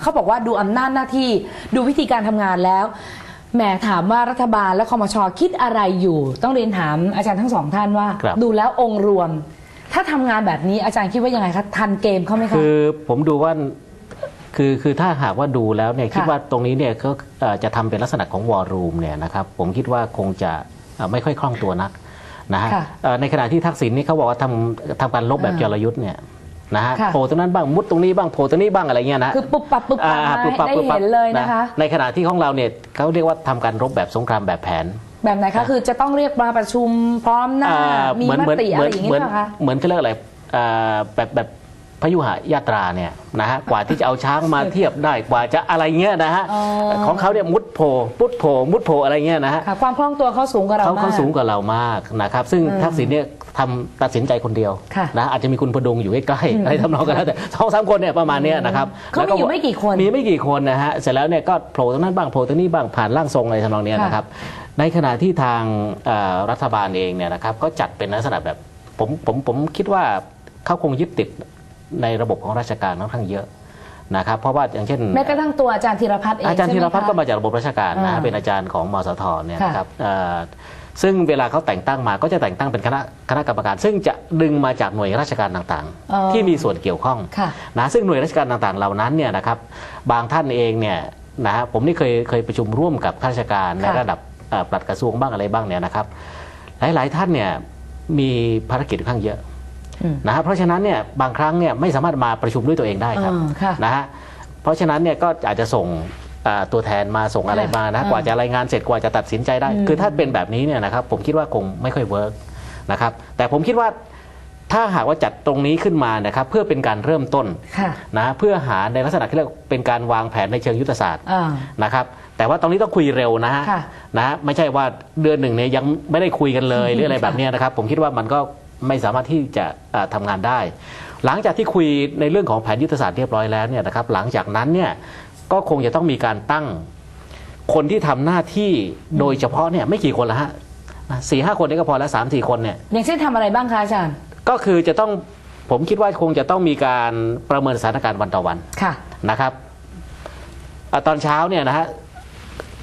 เขาบอกว่าดูอำนาจหน้าที่ดูวิธีการทำงานแล้วแหมถามว่ารัฐบาลและคอมชคิดอะไรอยู่ ต้องเรียนถามอาจารย์ทั้งสองท่านว่า ครับ ดูแล้วองค์รวม ถ้าทำงานแบบนี้อาจารย์คิดว่ายังไงคะทันเกมเขาไหมคะ คือผมดูว่าคือคือถ้าหากว่าดูแล้วเนี่ยค่ะ คิดว่าตรงนี้เนี่ยเขาเอ่อจะทำเป็นลักษณะของวอลลุ่มเนี่ยนะครับผมคิดว่าคงจะเอ่อไม่ค่อยคล่องตัวนักนะฮะค่ะเอ่อในขณะที่ทักษิณนี่เขาบอกว่าทำทำการลบแบบอ่า จรยุทธ์เนี่ย นะฮะค่ะโผล่ตรงนั้นบ้างมุดตรงนี้บ้างโผล่ตรงนี้บ้างอะไรเงี้ยนะคือปุบปับปุบปับอ่ามาปุ๊บปั๊บได้ปุ๊บปั๊บเห็นเลยนะคะ ในขณะที่ของเราเนี่ยเขาเรียกว่าทำการรบแบบสงครามแบบแผนแบบไหนคะคือจะต้องเรียกมาประชุมพร้อมหน้าอ่ามีเหมือนมเหมือนติอะเหมืไรอนอย่างนี้เหมือนเหรอคะเหมือนเขาเรียกอะไรอ่าแบบแบบ พยุหายาตราเนี่ยนะฮะกว่าที่จะเอาช้างมาเทียบได้กว่าจะอะไรเงี้ยนะฮะอ๋อของเขาเนี่ยมุดโผล่มุดโผล่มุดโผล่อะไรเงี้ยนะฮะค่ะความคล่องตัวเขาสูงกว่าเราเขามากเขาสูงกว่าเรามากนะครับซึ่งอืมทักษิณเนี่ยทำตัดสินใจคนเดียวค่ะนะอาจจะมีคุณพดุงอยู่ใกล้ๆอะไรทำนองกันแล้วแต่สองสามคนเนี่ยประมาณเนี้ยนะครับเขามีอยู่ไม่กี่คนมีไม่กี่คนนะฮะเสร็จแล้วเนี่ยก็โผล่ตรงนั้นบ้างโผล่ตรงนี้บ้างผ่านร่างทรงอะไรทำนองเนี้ยค่ะนะครับในขณะที่ทางเอ่อรัฐบาลเองเนี่ยนะครับก็จัดเป็นลักษณะแบบผมผมผมคิดว่าเขาคงยึดติด ในระบบของราชการค่อนข้างเยอะนะครับเพราะว่าอย่างเช่นแม้กระทั่งตัวอาจารย์ธีรพัฒน์เองอาจารย์ใช่ธีไหมรพัฒน์คะก็มาจากระบบราชการนะอ่าเป็นอาจารย์ของมสทเนี่ยค่ะนะครับเอ่อซึ่งเวลาเขาแต่งตั้งมาก็จะแต่งตั้งเป็นคณะคณะกรรมการ ซึ่งจะดึงมาจากหน่วยราชการต่างอ๋อๆที่มีส่วนเกี่ยวข้องค่ะนะซึ่งหน่วยราชการต่างๆ เหล่านั้นเนี่ยนะครับบางท่านเองเนี่ยนะฮะผมนี่เคยเคยประชุมร่วมกับข้าราชการในค่ะระดับเอ่อปลัดกระทรวงบ้างอะไรบ้างเนี่ยนะครับ หลายๆท่านเนี่ยมีภารกิจค่อนข้างเยอะอืม นะฮะเพราะฉะนั้นเนี่ยบางครั้งเนี่ยไม่สามารถมาประชุมด้วยตัวเองได้ครับอ่าค่ะนะฮะเพราะฉะนั้นเนี่ยก็อาจจะส่งอ่าตัวแทนมาส่งอะไรมานะอ่ากว่าจะรายงานเสร็จกว่าจะตัดสินใจได้อืมคือถ้าเป็นแบบนี้เนี่ยนะครับผมคิดว่าคงไม่ค่อยเวิร์กนะครับแต่ผมคิดว่าถ้าหากว่าจัดตรงนี้ขึ้นมานะครับเพื่อเป็นการเริ่มต้นค่ะนะเพื่อหาในลักษณะที่เรียกว่าเป็นการวางแผนในเชิงยุทธศาสตร์อ่านะครับแต่ว่าตรงนี้ต้องคุยเร็วนะฮะค่ะนะฮะไม่ใช่ว่าเดือนหนึ่งเนี่ยยังไม่ได้คุยกันเลยหรืออะไรแบบเนี้ยนะครับผมคิดว่ามันก็ ไม่สามารถที่จะเอ่อทำงานได้ หลังจากที่คุยในเรื่องของแผนยุทธศาสตร์เรียบร้อยแล้วเนี่ยนะครับหลังจากนั้นเนี่ยก็คงจะต้องมีการตั้งคนที่ทำหน้าที่โดยเฉพาะเนี่ยไม่กี่คนละฮะสี่ห้าคนนี้ก็พอแล้วสามสี่คนเนี่ยอย่างเช่นทำอะไรบ้างคะอาจารย์ ก็คือจะต้องผมคิดว่าคงจะต้องมีการประเมินสถานการณ์วันต่อวันค่ะนะครับอะตอนเช้าเนี่ยนะฮะ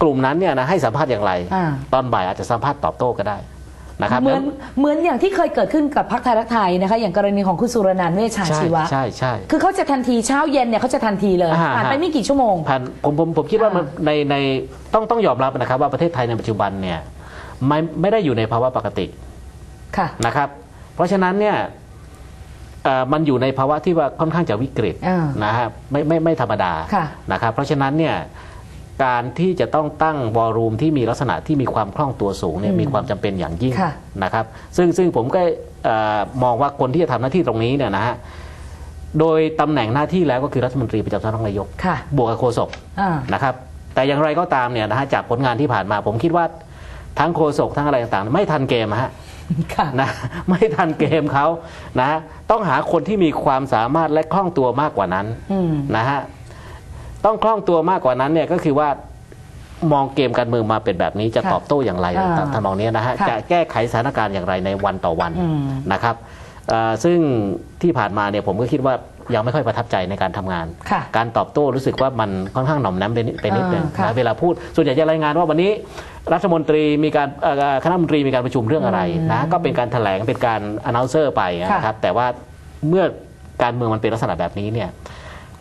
กลุ่มนั้นเนี่ยนะให้สัมภาษณ์อย่างไรอ่าตอนบ่ายอาจจะสัมภาษณ์ตอบโต้ก็ได้ นะครับเหมือนเหมือนอย่างที่เคยเกิดขึ้นกับพรรคไทยรักไทยนะคะ อย่างกรณีของคุณสุรนันท์เวชชาใช่ชีวะใช่ใช่คือเขาจะทันทีเช้าเย็นเนี่ยเขาจะทันทีเลยอ่าผ่านไปฮะไม่กี่ชั่วโมงผ่านผมผมผมคิดว่ามันอ่าในในต้องต้องยอมรับนะครับ ว่าประเทศไทยในปัจจุบันเนี่ยไม่ไม่ได้อยู่ในภาวะปกติค่ะนะครับ เพราะฉะนั้นเนี่ยเอ่อมันอยู่ในภาวะที่ว่าค่อนข้างจะวิกฤตอ่านะฮะไม่ไม่ไม่ธรรมดาค่ะนะครับ เพราะฉะนั้นเนี่ย การที่จะต้องตั้งวอลลุ่มที่มีลักษณะที่มีความคล่องตัวสูงเนี่ยอืมมีความจำเป็นอย่างยิ่งค่ะนะครับ ซึ่งซึ่งผมก็เอ่อมองว่าคนที่จะทำหน้าที่ตรงนี้เนี่ยนะฮะโดยตำแหน่งหน้าที่แล้วก็คือรัฐมนตรีประจำสำนักนายกค่ะบวกกับโฆษกอ่านะครับ แต่อย่างไรก็ตามเนี่ยนะฮะจากผลงานที่ผ่านมา ผมคิดว่าทั้งโฆษกทั้งอะไรต่างๆ ไม่ทันเกมอะฮะค่ะนะไม่ทันเกมเขานะ ต้องหาคนที่มีความสามารถและคล่องตัวมากกว่านั้นอืมนะฮะ ต้องคล่องตัวมากกว่านั้นเนี่ยก็คือว่ามองเกมการเมืองมาเป็นแบบนี้จะค่ะตอบโต้อย่างไรอ่าทำนองเนี้ยนะฮะค่ะ จะแก้ไขสถานการณ์อย่างไรในวันต่อวันอืม นะครับเอ่อซึ่งที่ผ่านมาเนี่ยผมก็คิดว่ายังไม่ค่อยประทับใจในการทำงาน ค่ะการตอบโต้รู้สึกว่ามันค่อนข้างหน่อมน้ำไปนิดไปนิดหนึงอ่าค่ะ นะเวลาพูดส่วนใหญ่จะรายงานว่าวันนี้รัฐมนตรีมีการเอ่อคณะมนตรีมีการประชุมเรื่องอะไรนะก็เป็นการแถลงเป็นการ announcer ไปนะครับแต่ว่าเมื่อการเมืองมันเป็นลักษณะแบบนี้เนี่ย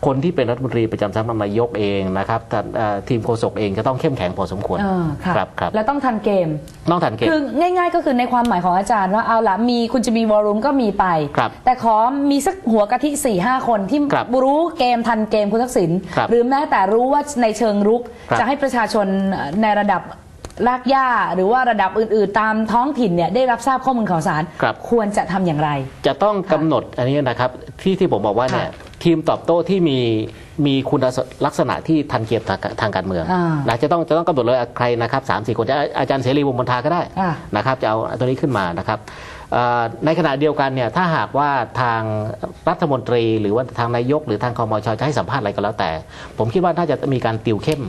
คนที่เป็นรัฐมนตรีประจำสำนักนายกเองนะครับท่านเอ่อทีมโฆษกเองจะต้องเข้มแข็งพอสมควรอ่าค่ะครับครับแล้วต้องทันเกม ต้องทันเกม คือง่าย ๆ ก็คือในความหมายของอาจารย์ว่าเอาละมีคุณจะมีวอลลุ่มก็มีไป ครับแต่ขอมีสักหัวกะทิ4ี่ห้าคนที่ครับรู้เกมทันเกมคุณทักษิณครับหรือแม้แต่รู้ว่าในเชิงรุก ครับจะให้ประชาชนในระดับลากย่าหรือว่าระดับอื่น ๆ ตามท้องถิ่นเนี่ยได้รับทราบข้อมูลข่าวสารครับ ควรจะทำอย่างไร จะต้องกำหนดอันนี้นะครับที่ที่ผมบอกว่าเนี่ยค่ะ ทีมตอบโต้ที่มีมีคุณลักษณะที่ทันเกียรทางทางการเมืองอ่านะจะต้องจะต้องกำหนดเลยใครนะครับสามสี่คนจะอาจารย์เสรีวงศ์มนทาก็ได้อ่านะครับจะเอาตัวนี้ขึ้นมานะครับเอ่อในขณะเดียวกันเนี่ยถ้าหากว่าทางรัฐมนตรีหรือว่าทางนายกหรือทางคอมชจะให้สัมภาษณ์อะไรก็แล้วแต่ ผมคิดว่าน่าจะมีการติวเข้ม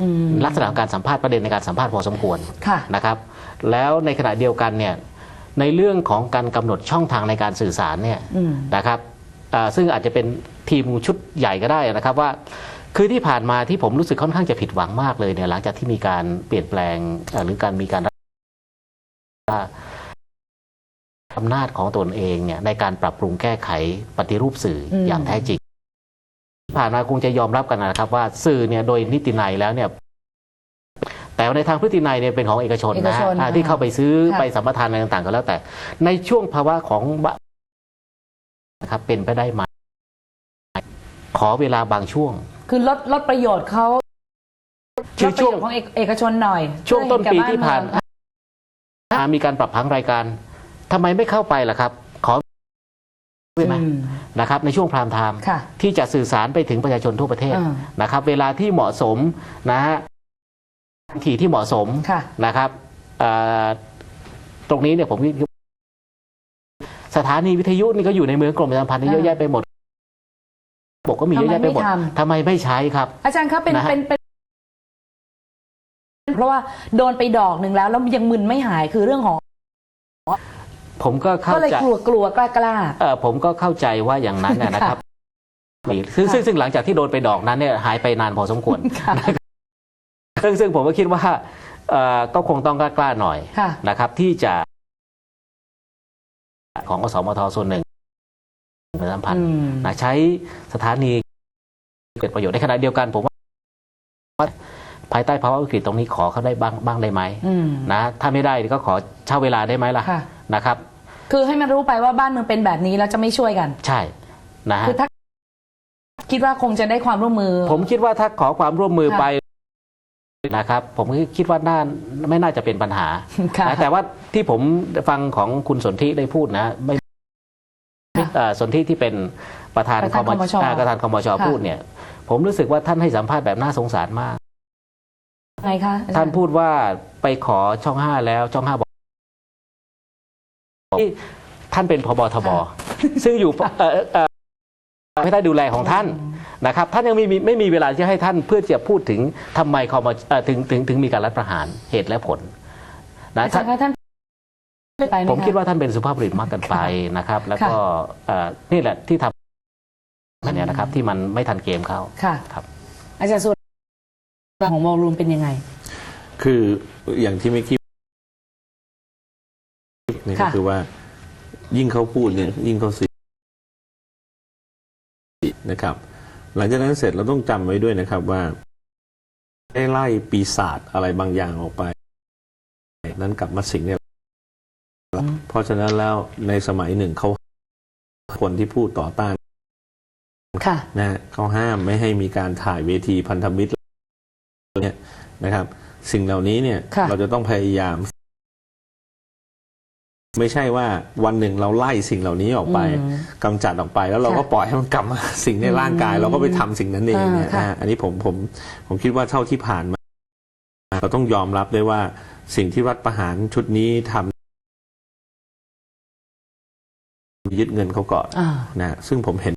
อืมลักษณะของการสัมภาษณ์ประเด็นในการสัมภาษณ์พอสมควรค่ะนะครับ แล้วในขณะเดียวกันเนี่ยในเรื่องของการกำหนดช่องทางในการสื่อสารเนี่ยอืมนะครับอ่าซึ่งอาจจะเป็น ทีมชุดใหญ่ก็ได้นะครับว่า คือที่ผ่านมาที่ผมรู้สึกค่อนข้างจะผิดหวังมากเลยเนี่ยหลังจากที่มีการเปลี่ยนแปลงเอ่อหรือการมีการว่าอำนาจของตนเองเนี่ยในการปรับปรุงแก้ไขปฏิรูปสื่ออมอย่างแท้จริงที่ผ่านมาคงจะยอมรับกันนะครับว่าสื่อเนี่ยโดยนิตินัยแล้วเนี่ย แต่ในทางพฤตินัยเนี่ยเป็นของเอกชนเอกนะชนอ่าที่เข้าไปซื้อค่ะไปสัมปทานอะไรต่างๆก็แล้วแต่ ในช่วงภาวะของบะนะครับเป็นไปได้ไหมข อเวลาบางช่วง คือลดลดประโยชน์เขาคือลดประช่วโยงชน์ของเอกเอกชนหน่อย ช่วงต้นปีที่ผ่านเพื่อเห็แก่บ้เมืองอ่ามีการปรับผังรายการทำไมไม่เข้าไปล่ะครับ ขอได้ไหมอืมนะครับ ในช่วงพรามไทม์ค่ะที่จะสื่อสารไปถึงประชาชนทั่วประเทศอ่านะครับ เวลาที่เหมาะสมนะฮะที่ที่เหมาะสมค่ะนะครับเอ่อตรงนี้เนี่ยผมคิดสถานีวิทยุนี่ก็อยู่ในมือกรมประชาสัมพันธ์นี่เยอะแยะไปหมดบอ กก็มีเยอะแยะไปหมดทำไมไม่ทำทำไมไม่ใช้ครับ อาจารย์ครับเป็นนะฮะเป็นเป็นเพราะว่าโดนไปดอกหนึ่งแล้วแล้วยังมึนไม่หายคือเรื่องของผมก็เข้าก็เลยใจกลัวกลัวกล้ากล้าเออผมก็เข้าใจว่าอย่างนั้นนะนะครับมีซึ่งซึ่งซึ่งหลังจากที่โดนไปดอกนั้นเนี่ยหายไปนานพอสมควรค่ะซึ่งซึ่งผมก็คิดว่าเอ่อก็คงต้องกล้าๆหน่อยค่ะนะครับ ที่จะ ของอสมทส่วนหนึ่ง ประชาสัมพันธ์อืมนะใช้สถานีเกิดประโยชน์ในขณะเดียวกันผมว่าภายใต้ภาวะวิกฤตตรงนี้ขอเขาได้บ้างบ้างได้ไหมอืมนะถ้าไม่ได้ก็ขอเช่าเวลาได้ไหมล่ะค่ะนะครับ คือให้มันรู้ไปว่าบ้านเมืองเป็นแบบนี้แล้วจะไม่ช่วยกัน ใช่นะฮะคือถ้าคิดว่าคงจะได้ความร่วมมือ ผมคิดว่าถ้าขอความร่วมมือค่ะไปนะครับ ผมคิดว่าน่าไม่น่าจะเป็นปัญหาค่ะนะแต่ว่าที่ผมฟังของคุณสนธิได้พูดนะไม่ค่ะเอ่อ สนธิที่เป็นประธานประธานคมคมชอ่าประธานคมชค่ะพูดเนี่ย ผมรู้สึกว่าท่านให้สัมภาษณ์แบบน่าสงสารมากไงคะอจรย์ท่านพูดว่าไปขอช่องห้าแล้วช่องห้าบอกที่ท่านเป็นพบทบซึ่งอยู่เอ่อเอ่อไม่ได้ดูแลของท่านนะครับ ท่านยังไม่มีไม่มีเวลาที่ให้ท่านเพื่อจะพูดถึงทำไมคอมเอ่อถึงถึงถึงมีการรัฐประหารเหตุและผลนะอาจารย์คะท่าน ไปไหผมะคิดว่าท่านเป็นสุภาพบุรุษมากเกินไปนะครับ แล้วก็เอ่อนี่แหละที่ทำอันเนี้ยนะครับที่มันไม่ทันเกมเขาค่ะ ครับ อาจารย์ส่วนของวอลลุ่มเป็นยังไง คืออย่างที่ไม่คิดนี่ก็ค่ะ คือว่า ยิ่งเขาพูดเนี่ยยิ่งเขาสินะครับ หลังจากนั้นเสร็จเราต้องจำไว้ด้วยนะครับว่า ได้ไล่ปีศาจอะไรบางอย่างออกไป นั้นกลับมาสิงเนี่ย เพราะฉะนั้นแล้วในสมัยหนึ่งเขาคนที่พูดต่อต้านค่ะนะฮะเขาห้ามไม่ให้มีการถ่ายเวทีพันธมิตรเนี่ยนะครับ สิ่งเหล่านี้เนี่ยค่ะเราจะต้องพยายาม ไม่ใช่ว่าวันหนึ่งเราไล่สิ่งเหล่านี้ออกไปอืมกำจัดออกไป แล้วเราก็ค่ะปล่อยให้มันกลับมาสิ่งในร่างกายอืมเราก็ไปทำสิ่งนั้นเองเนี่ยอ่าค่ะนะฮะอันนี้ผมผมผมคิดว่าเท่าที่ผ่านมา เราต้องยอมรับด้วยว่าสิ่งที่รัฐประหารชุดนี้ทำ ยึดเงินเขาก่อนอ่านะซึ่งผมเห็น